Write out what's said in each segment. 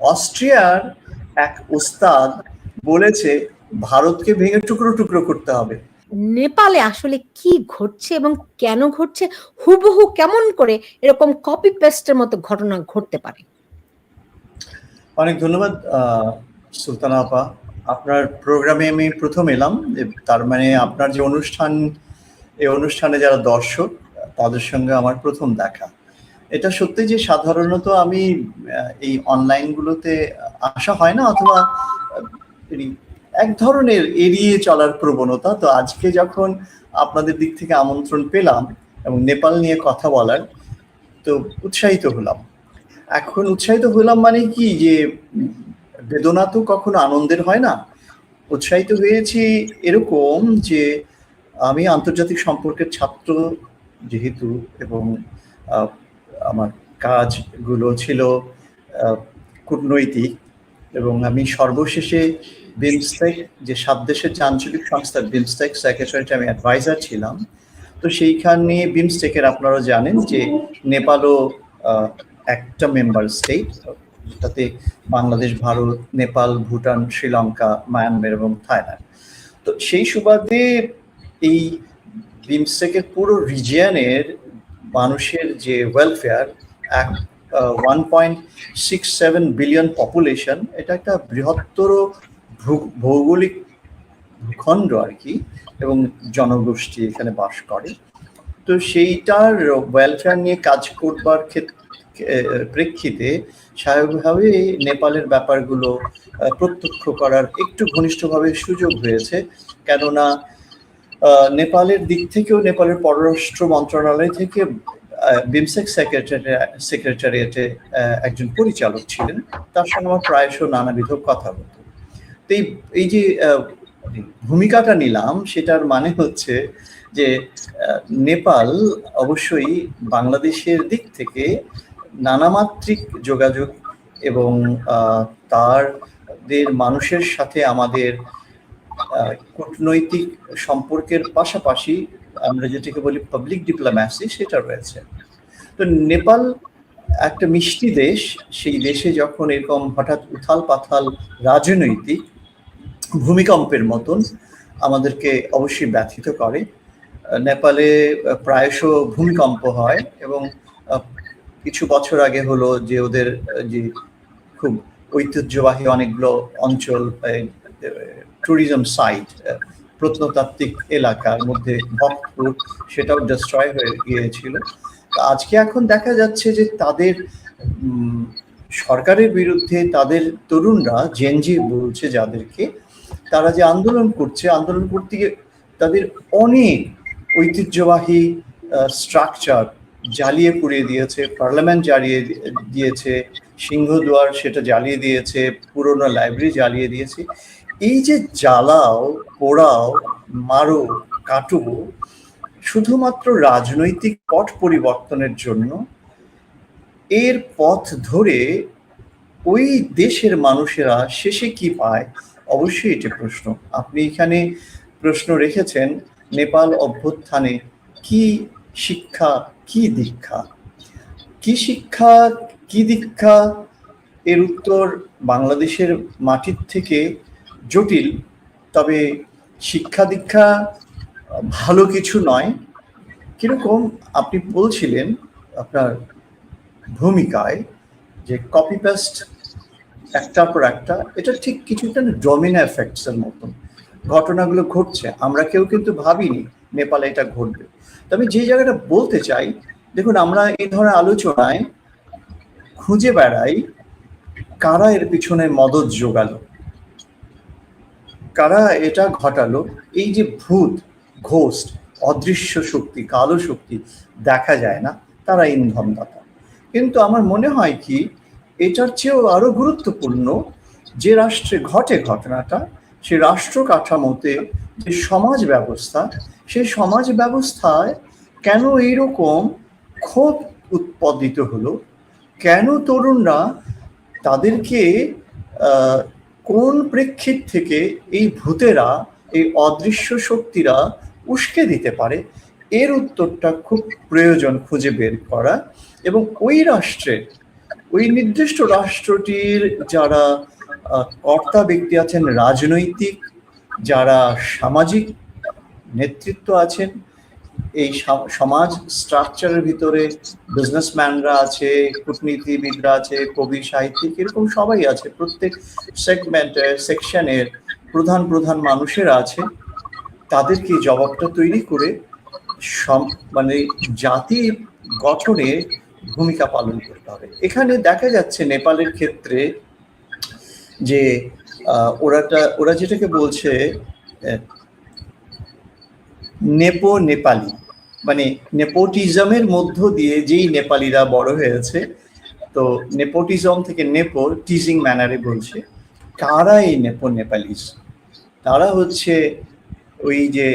অস্ট্রিয়ার এক উস্তাদ বলেছে ভারতকে ভেঙে টুকরো টুকরো করতে হবে। নেপালে আসলে কি ঘটছে এবং কেন ঘটছে? হুবহু কেমন করে এরকম কপি পেস্টের মতো ঘটনা ঘটতে পারে? অনেক ধন্যবাদ সুলতানা আপা। আপনার প্রোগ্রামে আমি প্রথম এলাম তার মানে আপনার যে অনুষ্ঠান এই অনুষ্ঠানে যারা দর্শক তাদের সঙ্গে আমার প্রথম দেখা। এটা সত্যি যে সাধারণত আমি এই অনলাইনগুলোতে আসা হয় না অথবা এক ধরনের এড়িয়ে চলার প্রবণতা, তো আজকে যখন আপনাদের দিক থেকে আমন্ত্রণ পেলাম এবং নেপাল নিয়ে কথা বলার, তো উৎসাহিত হলাম। এখন উৎসাহিত হলাম মানে কি যে, বেদনা তো কখনো আনন্দের হয় না। উৎসাহিত হয়েছি এরকম যে, আমি আন্তর্জাতিক সম্পর্কের ছাত্র যেহেতু এবং আমার কাজগুলো ছিল কূটনৈতিক এবং আমি সর্বশেষে বিমস্টেক, যে সাত দেশের আঞ্চলিক সংস্থা বিমস্টেক সেক্রেটারিতে আমি অ্যাডভাইজার ছিলাম। তো সেইখানে বিমস্টেকের আপনারা জানেন যে নেপালও একটা মেম্বার স্টেট তাতে বাংলাদেশ, ভারত, নেপাল, ভুটান, শ্রীলঙ্কা, মায়ানমার এবং থাইল্যান্ড। তো সেই সুবাদে এই বিমস্টেকের পুরো রিজিয়নের মানুষের যে ওয়েলফেয়ার এক one point six seven billion population এটা একটা বৃহত্তর ভৌগোলিক ভূখণ্ড আর কি, এবং জনগোষ্ঠী এখানে বাস করে। তো সেইটার ওয়েলফেয়ার নিয়ে কাজ করবার ক্ষেত্রে প্রেক্ষিতে স্বাভাবিকভাবে নেপালের ব্যাপারগুলো প্রত্যক্ষ করার একটু ঘনিষ্ঠভাবে সুযোগ হয়েছে। কেননা নেপালের দিক থেকেও নেপালের পররাষ্ট্র মন্ত্রণালয় থেকে বিমসেক সেক্রেটারি, সেক্রেটারিয়েটে একজন পরিচালক ছিলেন। তার সঙ্গে আমার প্রায়শ নানাবিধ কথা হতো। তো এই যে ভূমিকাটা নিলাম, সেটার মানে হচ্ছে যে নেপাল অবশ্যই বাংলাদেশের দিক থেকে নানামাত্রিক যোগাযোগ এবং তাদের মানুষের সাথে আমাদের কূটনৈতিক সম্পর্কের পাশাপাশি আমরা যেটাকে বলি পাবলিক ডিপ্লোম্যাসি সেটা রয়েছে। তো নেপাল একটা মিষ্টি দেশ, সেই দেশে যখন এরকম হঠাৎ উথাল পাথাল রাজনৈতিক ভূমিকম্পের মতন আমাদেরকে অবশ্যই ব্যথিত করে। নেপালে প্রায়শ ভূমিকম্প হয় এবং কিছু বছর আগে হলো যে ওদের যে খুব ঐতিহ্যবাহী অনেকগুলো অঞ্চল ট্যুরিজম সাইট প্রত্নতাত্ত্বিক এলাকার মধ্যে ভক্তপুর, সেটাও ডিস্ট্রয় হয়ে গিয়েছিল। আজকে এখন দেখা যাচ্ছে যে তাদের সরকারের বিরুদ্ধে তাদের তরুণরা জেনজি বলছে যাদেরকে, তারা যে আন্দোলন করছে, আন্দোলন করতে গিয়ে তাদের অনেক ঐতিহ্যবাহী স্ট্রাকচার জ্বালিয়ে পুড়িয়ে দিয়েছে পার্লামেন্ট জ্বালিয়ে দিয়েছে, সিংহদুয়ার সেটা জ্বালিয়ে দিয়েছে, পুরনো লাইব্রেরি জ্বালিয়ে দিয়েছে। এই যে জ্বালাও, পোড়াও, মারো, কাটো শুধুমাত্র রাজনৈতিক পট পরিবর্তনের জন্য, এর পথ ধরে ওই দেশের মানুষেরা শেষে কি পায়? অবশ্যই এটি প্রশ্ন। আপনি এখানে প্রশ্ন রেখেছেন, নেপাল অভ্যুত্থানে কি শিক্ষা, কি দীক্ষা? কি শিক্ষা, কি দীক্ষা? এর উত্তর বাংলাদেশের মাটির থেকে জটিল, তবে শিক্ষা দীক্ষা ভালো কিছু নয়। কীরকম আপনি বলছিলেন আপনার ভূমিকায় যে কপি পেস্ট একটার পর একটা, এটা ঠিক কিছুটা ডমিনা এফেক্টস এর মতন। ঘটনাগুলো ঘটছে, আমরা কেউ কিন্তু ভাবিনি নেপালে এটা ঘটবে। তবে যে জায়গাটা বলতে চাই, দেখুন আমরা এই ধরনের আলোচনায় খুঁজে বেড়াই কারা এর পিছনে মদত জোগালো। কারা এটা ঘটালো? এই যে ভূত ঘোস্ট অদৃশ্য শক্তি, কালো শক্তি দেখা যায় না, তারা ইন্ধনদাতা। কিন্তু আমার মনে হয় কি, এটার চেয়েও আরও গুরুত্বপূর্ণ যে রাষ্ট্রে ঘটে ঘটনাটা, সে রাষ্ট্র কাঠামোতে যে সমাজ ব্যবস্থা, সেই সমাজ ব্যবস্থায় কেন এইরকম ক্ষোভ উৎপাদিত হলো? কেন তরুণরা তাদেরকে কোন প্রেক্ষিত থেকে এই ভূতেরা, এই অদৃশ্য শক্তিরা উস্কে দিতে পারে? এর উত্তরটা খুব প্রয়োজন খুঁজে বের করা। এবং ওই রাষ্ট্রের ওই নির্দিষ্ট রাষ্ট্রটির যারা কর্তা ব্যক্তি আছেন, রাজনৈতিক, যারা সামাজিক নেতৃত্ব আছেন এই সমাজ স্ট্রাকচারের ভিতরে বিজনেসম্যানরা আছে, কূটনীতিবিদরা আছে, কবি, সাহিত্যিক, এরকম সবাই আছে। প্রত্যেক সেগমেন্টের সেকশনের প্রধান প্রধান মানুষেরা আছে। তাদেরকে জবাবটা তৈরি করে মানে জাতি গঠনে ভূমিকা পালন করতে হবে। এখানে দেখা যাচ্ছে নেপালের ক্ষেত্রে যে ওরাটা, ওরা যেটাকে বলছে নেপো নেপালি। মানে নেপোটিজমের মধ্য দিয়ে যেই নেপালিরা বড় হয়েছে, তো নেপোটিজম থেকে নেপো টিজিং ম্যানারে বলছে, কারা এই নেপো নেপালিস? তারা হচ্ছে ওই যে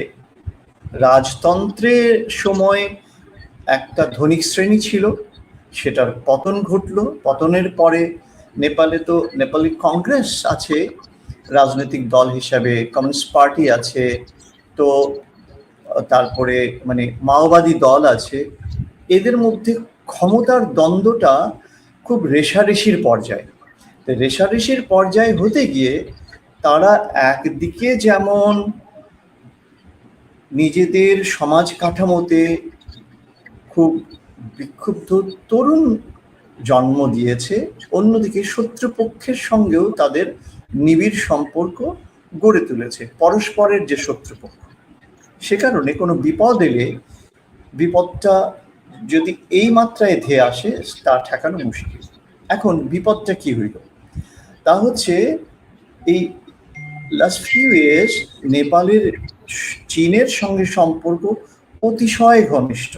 রাজতন্ত্রের সময় একটা ধনিক শ্রেণি ছিল, সেটার পতন ঘটলো। পতনের পরে নেপালে তো, নেপালি কংগ্রেস আছে, রাজনৈতিক দল হিসাবে, কমিউনিস্ট পার্টি আছে, তো তারপরে মানে মাওবাদী দল আছে, এদের মধ্যে ক্ষমতার দ্বন্দ্বটা খুব রেশারেশির পর্যায়ে। রেশারেশির পর্যায়ে হতে গিয়ে তারা একদিকে যেমন নিজেদের সমাজ কাঠামোতে খুব বিক্ষুব্ধ তরুণ জন্ম দিয়েছে, অন্যদিকে শত্রুপক্ষের সঙ্গেও তাদের নিবিড় সম্পর্ক গড়ে তুলেছে, পরস্পরের যে শত্রুপক্ষ। সে কারণে কোনো বিপদ এলে বিপদটা যদি এই মাত্রায় ধেয়ে আসে, তা ঠেকানো মুশকিল। এখন বিপদটা কি হইল? তা হচ্ছে এই লাস্ট ফিউ ইয়ার্স নেপালের চীনের সঙ্গে সম্পর্ক অতিশয় ঘনিষ্ঠ।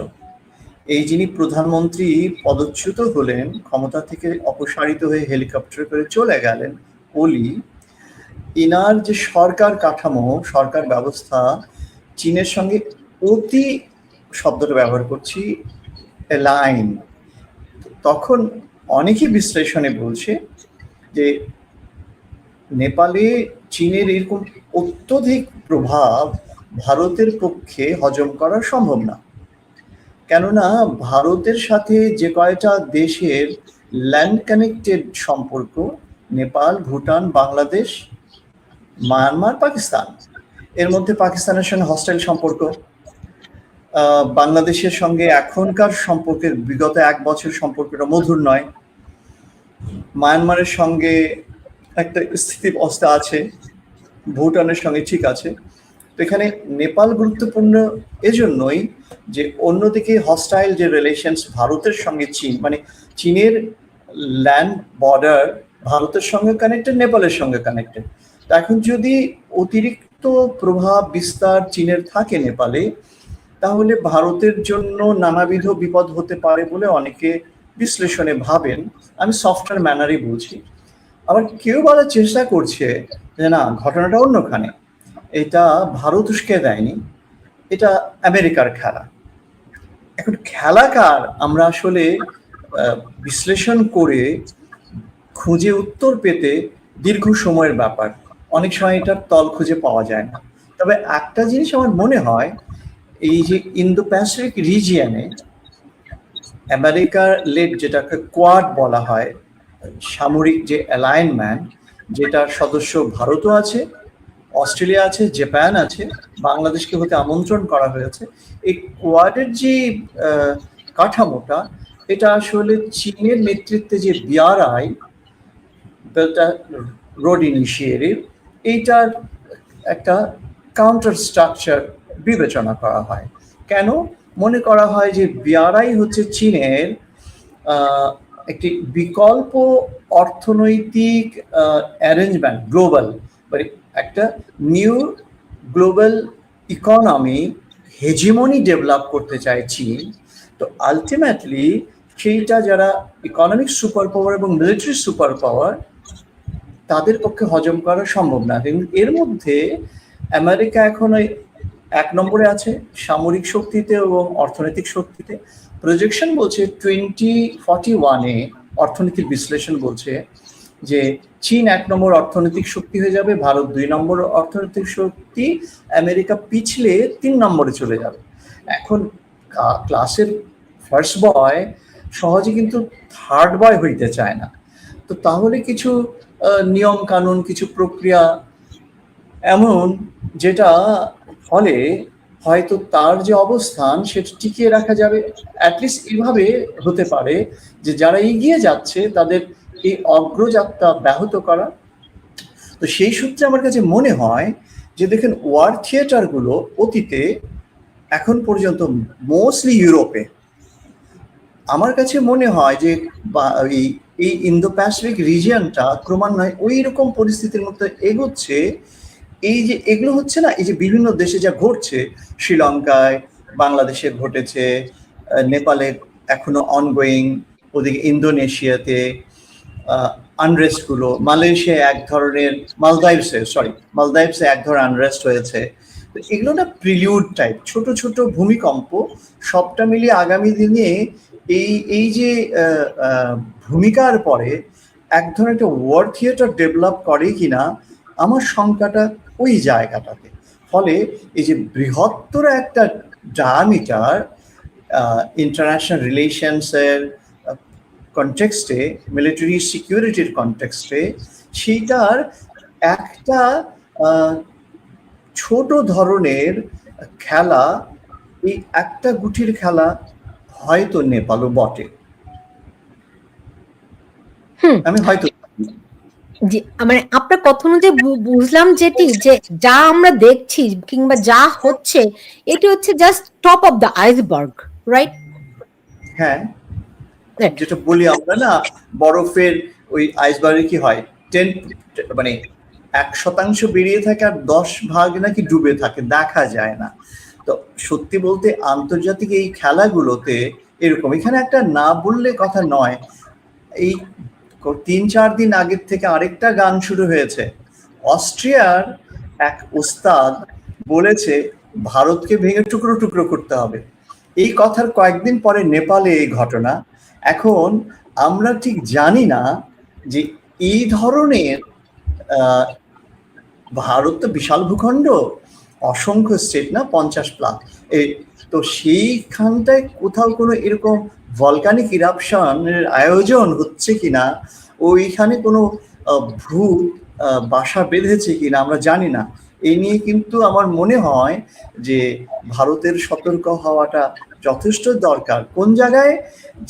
এই যিনি প্রধানমন্ত্রী পদচ্যুত হলেন, ক্ষমতা থেকে অপসারিত হয়ে হেলিকপ্টার করে চলে গেলেন ওলি ইনার যে সরকার কাঠামো, সরকার ব্যবস্থা চীনের সঙ্গে অতি শব্দটা ব্যবহার করছি লাইন তখন অনেকেই বিশ্লেষণে বলছে যে নেপালে চীনের এরকম অত্যধিক প্রভাব ভারতের পক্ষে হজম করা সম্ভব না। কেননা ভারতের সাথে যে কয়টা দেশের ল্যান্ড কানেক্টেড সম্পর্ক, নেপাল, ভুটান, বাংলাদেশ, মায়ানমার, পাকিস্তান এর মধ্যে পাকিস্তানের সঙ্গে হস্টাইল সম্পর্ক বাংলাদেশের সঙ্গে এখনকার সম্পর্কের বিগত এক বছর সম্পর্কটা মধুর নয়। মায়ানমারের সঙ্গে একটা স্থিতি অবস্থা আছে, ভুটানের সঙ্গে ঠিক আছে। তো এখানে নেপাল গুরুত্বপূর্ণ এজন্যই যে অন্যদিকে হস্টাইল যে রিলেশনস ভারতের সঙ্গে চীন মানে চীনের ল্যান্ড বর্ডার ভারতের সঙ্গে কানেক্টেড নেপালের সঙ্গে কানেক্টেড এখন যদি অতিরিক্ত প্রভাব বিস্তার চীনের থাকে নেপালে, তাহলে ভারতের জন্য নানাবিধ বিপদ হতে পারে বলে অনেকে বিশ্লেষণে ভাবেন। আমি সফটওয়্যার ম্যানারই বলছি। আবার কেউ বলার চেষ্টা করছে যে না, ঘটনাটা অন্যখানে। এটা ভারত উস্কে দেয়নি, এটা আমেরিকার খেলা। এখন খেলাকার আমরা আসলে বিশ্লেষণ করে খুঁজে উত্তর পেতে দীর্ঘ সময়ের ব্যাপার। অনেক সময় এটার তল খুঁজে পাওয়া যায় না। তবে একটা জিনিস আমার মনে হয়, এই যে ইন্দো প্যাসিফিক রিজিয়নে আমেরিকার লেড যেটাকে কোয়াড বলা হয়, সামরিক যে অ্যালাইনমেন্ট যেটার সদস্য ভারতও আছে, অস্ট্রেলিয়া আছে জাপান আছে, বাংলাদেশকে হতে আমন্ত্রণ করা হয়েছে, এই কোয়াডের যে কাঠামোটা, এটা আসলে চীনের নেতৃত্বে যে বিআরআই রোড ইনিশিয়েটিভ এইটার একটা কাউন্টার স্ট্রাকচার বিবেচনা করা হয়। কেন? মনে করা হয় যে বিআরআই হচ্ছে চীনের একটি বিকল্প অর্থনৈতিক অ্যারেঞ্জমেন্ট গ্লোবাল মানে একটা new global economy hegemony develop করতে চায় চীন। তো আলটিমেটলি সেইটা যারা ইকোনমিক সুপার পাওয়ার এবং মিলিটারি সুপার পাওয়ার তাদের পক্ষে হজম করা সম্ভব না। কিন্তু এর মধ্যে আমেরিকা এখন এক নম্বরে আছে সামরিক শক্তিতে এবং অর্থনৈতিক শক্তিতে। প্রজেকশন বলছে টোয়েন্টি ফর্টি ওয়ানে অর্থনীতির বিশ্লেষণ বলছে যে চীন এক নম্বর অর্থনৈতিক শক্তি হয়ে যাবে, ভারত দুই নম্বর অর্থনৈতিক শক্তি, আমেরিকা পিছলে তিন নম্বরে চলে যাবে। এখন ক্লাসের ফার্স্ট বয় সহজে কিন্তু থার্ড বয় হইতে চায় না। তো তাহলে কিছু নিয়ম কানুন, কিছু প্রক্রিয়া এমন যেটা ফলে হয়তো তার যে অবস্থান সেটা টিকিয়ে রাখা যাবে। অ্যাটলিস্ট এভাবে হতে পারে যে যারা এগিয়ে যাচ্ছে তাদের এই অগ্রযাত্রা ব্যাহত করা। তো সেই সূত্রে আমার কাছে মনে হয় যে দেখেন ওয়ার থিয়েটারগুলো অতীতে এখন পর্যন্ত মোস্টলি ইউরোপে আমার কাছে মনে হয় যে ইন্দো প্যাসিফিক রিজিয়নটা ক্রমান্বয়ে ওই রকম পরিস্থিতির মধ্যে এগোচ্ছে। এই যে এগুলো হচ্ছে না, এই যে বিভিন্ন দেশে যা ঘটছে, শ্রীলঙ্কায় বাংলাদেশে ঘটেছে নেপালে এখনও অনগোয়িং ওদিকে ইন্দোনেশিয়াতে আনরেস্টগুলো মালয়েশিয়া এক ধরনের মালদাইভসে সরি মালদাইভসে এক ধরনের আনরেস্ট হয়েছে। এগুলো না প্রিলিউড টাইপ ছোট ছোট ভূমিকম্প, সবটা মিলিয়ে আগামী দিনে এই এই যে ভূমিকার পরে এক ধরনের একটা ওয়ার্ড থিয়েটার ডেভেলপ করে কিনা, আমার সংখ্যাটা ওই জায়গাটাতে। ফলে এই যে বৃহত্তর একটা ডায়ামিটার ইন্টারন্যাশনাল রিলেশনসের কনটেক্সটে মিলিটারি সিকিউরিটির কনটেক্সটে সেইটার একটা ছোট ধরনের খেলা, এই একটা গুটির খেলা হয়তো নেপালও বটে। আমি হয়তো জি মানে আপনার কথা অনুযায়ী বুঝলাম যেটি যে যা আমরা দেখছি কিংবা যা হচ্ছে এটি হচ্ছে just top of the iceberg right হ্যাঁ। যেটা বলি আমরা না বরফের ওই আইসবার্গে কি হয়? টেন মানে এক শতাংশ বেরিয়ে থাকে আর দশ ভাগ নাকি ডুবে থাকে দেখা যায় না। তো সত্যি বলতে আন্তর্জাতিক এই খেলাগুলোতে এরকম, এখানে একটা না বললে কথা নয়। এই তিন, চার দিন আগের থেকে আরেকটা গান শুরু হয়েছে। অস্ট্রিয়ার এক ওস্তাদ বলেছে, ভারতকে ভেঙে টুকরো টুকরো করতে হবে। এই কথার কয়েকদিন পরে নেপালে এই ঘটনা। এখন আমরা ঠিক জানি না যে এই ধরনের ভারত তো বিশাল ভূখণ্ড। অসংখ্য স্টেট না, পঞ্চাশ প্লাস তো সেইখানটায় কোথাও কোনো এরকম ভলকানিক ইরাপশনের আয়োজন হচ্ছে কিনা, ওইখানে কোনো ভূত বাসা বেঁধেছে কিনা আমরা জানি না। এই নিয়ে কিন্তু আমার মনে হয় যে ভারতের সতর্ক হওয়াটা যথেষ্ট দরকার। কোন জায়গায়?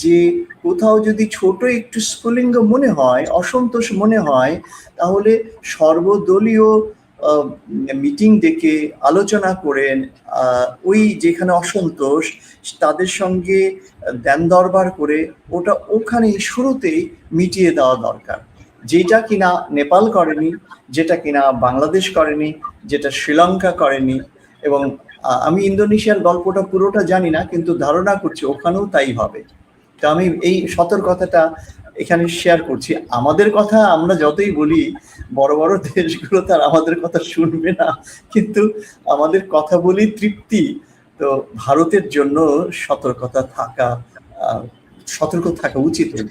যে কোথাও যদি ছোট একটু স্ফুলিঙ্গ মনে হয়, অসন্তোষ মনে হয়, তাহলে সর্বদলীয় মিটিং ডেকে আলোচনা করেন ওই যেখানে অসন্তোষ, তাদের সঙ্গে দেন দরবার করে ওটা ওখানে শুরুতেই মিটিয়ে দেওয়া দরকার। যেটা কিনা নেপাল করেনি, যেটা কিনা বাংলাদেশ করেনি, যেটা শ্রীলঙ্কা করেনি এবং আমি ইন্দোনেশিয়ার গল্পটা পুরোটা জানি না, কিন্তু ধারণা করছি ওখানেও তাই হবে। তো আমি এই সতর্কতাটা এখানে শেয়ার করছি। আমাদের কথা আমরা যতই বলি, বড় বড় দেশগুলো তার আমাদের কথা শুনবে না। কিন্তু আমাদের কথা বলি তৃপ্তি। তো ভারতের জন্য সতর্কতা থাকা সতর্ক থাকা উচিত হয়ে